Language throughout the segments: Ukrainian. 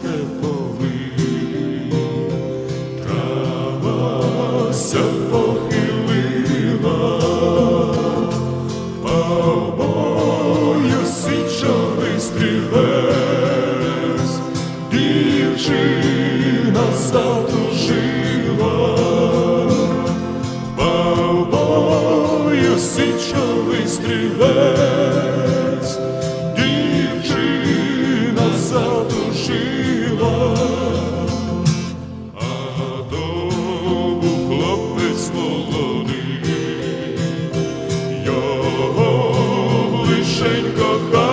степовий, травася похилила, січовий стрілець, дівчина затужила, січовий стрілець, Go.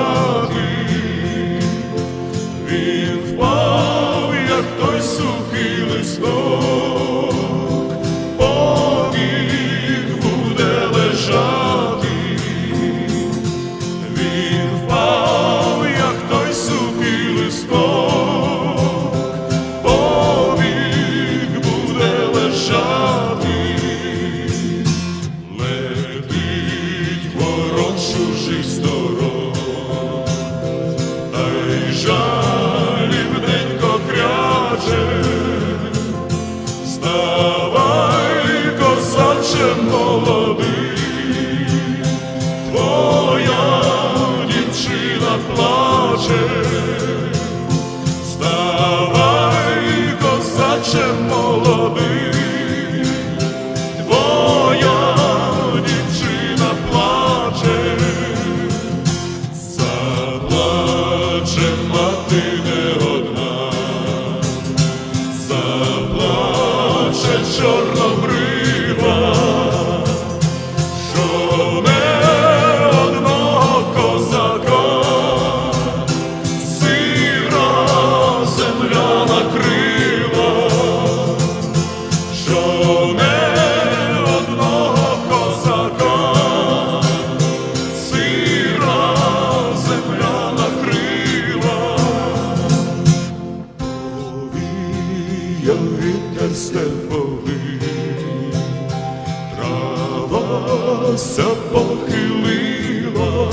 Жалібненько кряче, вставай, козаче молодий, твоя дівчина плаче, вставай, козаче ти не одна, що одного козака, сира земля накрила. Колоса похилила.